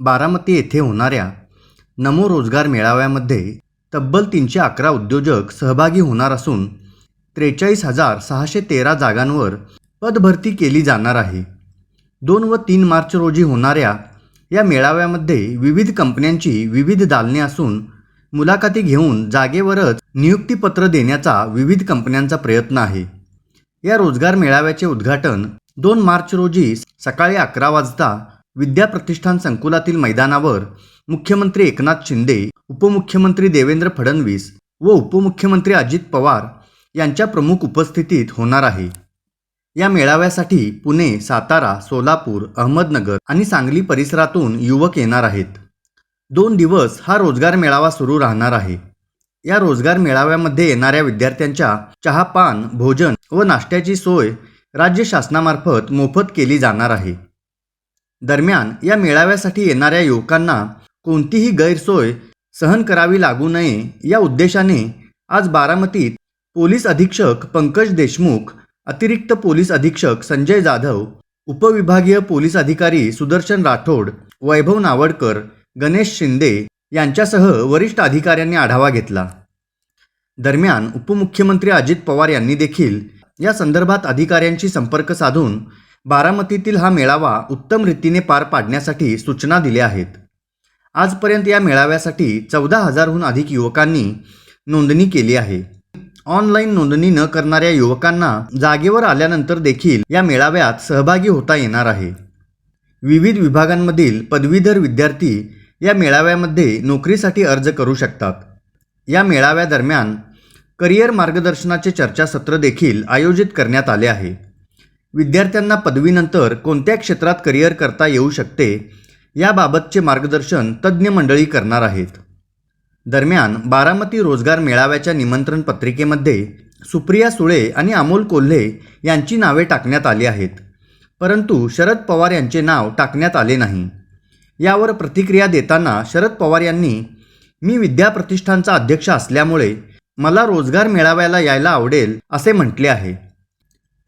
बारामती येथे होणाऱ्या नमो रोजगार मेळाव्यामध्ये तब्बल तीनशे अकरा उद्योजक सहभागी होणार असून त्रेचाळीस हजार सहाशे तेरा जागांवर पदभरती केली जाणार आहे. दोन व तीन मार्च रोजी होणाऱ्या या मेळाव्यामध्ये विविध कंपन्यांची विविध दालने असून मुलाखती घेऊन जागेवरच नियुक्तीपत्र देण्याचा विविध कंपन्यांचा प्रयत्न आहे. या रोजगार मेळाव्याचे उद्घाटन दोन मार्च रोजी सकाळी अकरा वाजता विद्या प्रतिष्ठान संकुलातील मैदानावर मुख्यमंत्री एकनाथ शिंदे उपमुख्यमंत्री देवेंद्र फडणवीस व उपमुख्यमंत्री अजित पवार यांच्या प्रमुख उपस्थितीत होणार आहे. या मेळाव्यासाठी पुणे सातारा सोलापूर अहमदनगर आणि सांगली परिसरातून युवक येणार आहेत. दोन दिवस हा रोजगार मेळावा सुरू राहणार आहे. या रोजगार मेळाव्यामध्ये येणाऱ्या विद्यार्थ्यांच्या चहापान भोजन व नाश्त्याची सोय राज्य शासनामार्फत मोफत केली जाणार आहे. दरम्यान या मेळाव्यासाठी येणाऱ्या युवकांना कोणतीही गैरसोय सहन करावी लागू नये या उद्देशाने आज बारामतीत पोलीस अधीक्षक पंकज देशमुख अतिरिक्त पोलीस अधीक्षक संजय जाधव उपविभागीय पोलीस अधिकारी सुदर्शन राठोड वैभव नावडकर गणेश शिंदे यांच्यासह वरिष्ठ अधिकाऱ्यांनी आढावा घेतला. दरम्यान उपमुख्यमंत्री अजित पवार यांनी देखील या संदर्भात अधिकाऱ्यांशी संपर्क साधून बारामतीतील हा मेळावा उत्तम रीतीने पार पाडण्यासाठी सूचना दिल्या आहेत. आजपर्यंत या मेळाव्यासाठी चौदा हजारहून अधिक युवकांनी नोंदणी केली आहे. ऑनलाईन नोंदणी न करणाऱ्या युवकांना जागेवर आल्यानंतर देखील या मेळाव्यात सहभागी होता येणार आहे. विविध विभागांमधील पदवीधर विद्यार्थी या मेळाव्यामध्ये नोकरीसाठी अर्ज करू शकतात. या मेळाव्यादरम्यान करिअर मार्गदर्शनाचे चर्चासत्र देखील आयोजित करण्यात आले आहे. विद्यार्थ्यांना पदवीनंतर कोणत्या क्षेत्रात करिअर करता येऊ शकते याबाबतचे मार्गदर्शन तज्ज्ञ मंडळी करणार आहेत. दरम्यान बारामती रोजगार मेळाव्याच्या निमंत्रण पत्रिकेमध्ये सुप्रिया सुळे आणि अमोल कोल्हे यांची नावे टाकण्यात आली आहेत. परंतु शरद पवार यांचे नाव टाकण्यात आले नाही. यावर प्रतिक्रिया देताना शरद पवार यांनी मी विद्याप्रतिष्ठानचा अध्यक्ष असल्यामुळे मला रोजगार मेळाव्याला यायला आवडेल असे म्हटले आहे.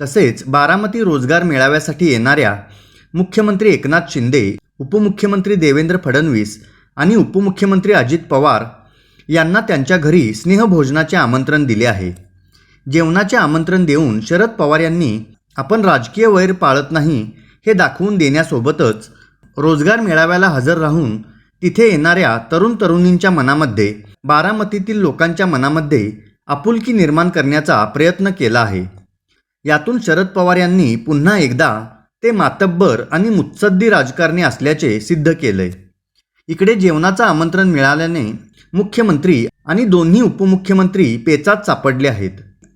तसेच बारामती रोजगार मेळाव्यासाठी येणाऱ्या मुख्यमंत्री एकनाथ शिंदे उपमुख्यमंत्री देवेंद्र फडणवीस आणि उपमुख्यमंत्री अजित पवार यांना त्यांच्या घरी स्नेहभोजनाचे आमंत्रण दिले आहे. जेवणाचे आमंत्रण देऊन शरद पवार यांनी आपण राजकीय वैर पाळत नाही हे दाखवून देण्यासोबतच रोजगार मेळाव्याला हजर राहून तिथे येणाऱ्या तरुण तरुणींच्या मनामध्ये बारामतीतील लोकांच्या मनामध्ये आपुलकी निर्माण करण्याचा प्रयत्न केला आहे. यातून शरद पवार यांनी पुन्हा एकदा ते मातब्बर आणि मुत्सद्दी राजकारणी असल्याचे सिद्ध केलंय. इकडे जेवणाचं आमंत्रण मिळाल्याने मुख्यमंत्री आणि दोन्ही उपमुख्यमंत्री पेचात सापडले आहेत.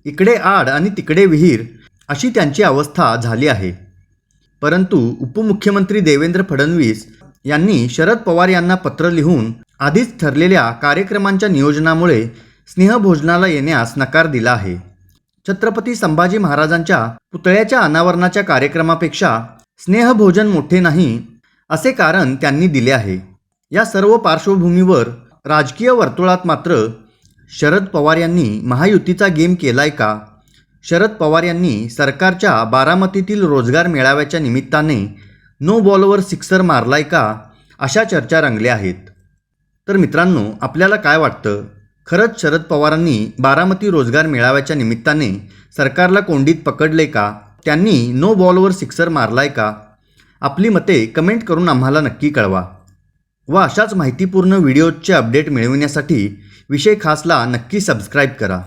इकडे आड आणि तिकडे विहीर अशी त्यांची अवस्था झाली आहे. परंतु उपमुख्यमंत्री देवेंद्र फडणवीस यांनी शरद पवार यांना पत्र लिहून आधीच ठरलेल्या कार्यक्रमांच्या नियोजनामुळे स्नेहभोजनाला येण्यास नकार दिला आहे. छत्रपती संभाजी महाराजांच्या पुतळ्याच्या अनावरणाच्या कार्यक्रमापेक्षा स्नेहभोजन मोठे नाही असे कारण त्यांनी दिले आहे. या सर्व पार्श्वभूमीवर राजकीय वर्तुळात मात्र शरद पवार यांनी महायुतीचा गेम केलाय का? शरद पवार यांनी सरकारच्या बारामतीतील रोजगार मेळाव्याच्या निमित्ताने नो बॉलवर सिक्सर मारलाय का? अशा चर्चा रंगल्या आहेत. तर मित्रांनो आपल्याला काय वाटतं? खरंच शरद पवारांनी बारामती रोजगार मेळाव्याच्या निमित्ताने सरकारला कोंडीत पकडले का? त्यांनी नो बॉलवर सिक्सर मारलाय का? आपली मते कमेंट करून आम्हाला नक्की कळवा. व अशाच माहितीपूर्ण व्हिडिओजचे अपडेट मिळविण्यासाठी विषय खासला नक्की सबस्क्राईब करा.